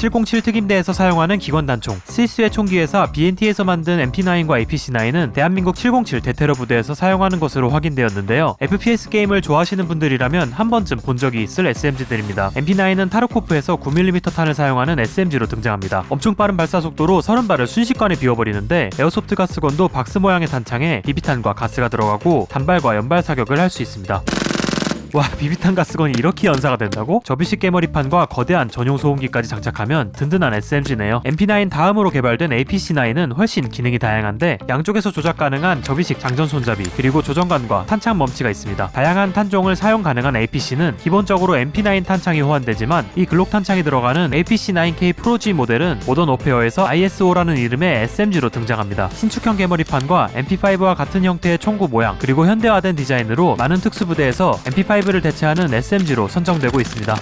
707 특임대에서 사용하는 기관 단총, 스위스의 총기 회사 BNT에서 만든 MP9과 APC9은 대한민국 707 대테러 부대에서 사용하는 것으로 확인되었는데요. FPS 게임을 좋아하시는 분들이라면 한 번쯤 본 적이 있을 SMG들입니다. MP9은 타르코프에서 9mm 탄을 사용하는 SMG로 등장합니다. 엄청 빠른 발사 속도로 30발을 순식간에 비워버리는데 에어소프트 가스건도 박스 모양의 탄창에 비비탄과 가스가 들어가고 단발과 연발 사격을 할 수 있습니다. 와 비비탄 가스건이 이렇게 연사가 된다고? 접이식 깨머리판과 거대한 전용 소음기까지 장착하면 든든한 SMG네요. MP9 다음으로 개발된 APC9은 훨씬 기능이 다양한데 양쪽에서 조작 가능한 접이식 장전 손잡이 그리고 조정관과 탄창 멈치가 있습니다. 다양한 탄종을 사용 가능한 APC는 기본적으로 MP9 탄창이 호환되지만 이 글록 탄창이 들어가는 APC9K 프로 G 모델은 모던 오페어에서 ISO라는 이름의 SMG로 등장합니다. 신축형 개머리판과 MP5와 같은 형태의 총구 모양 그리고 현대화된 디자인으로 많은 특수부대에서 MP5 를 대체하는 SMG로 선정되고 있습니다.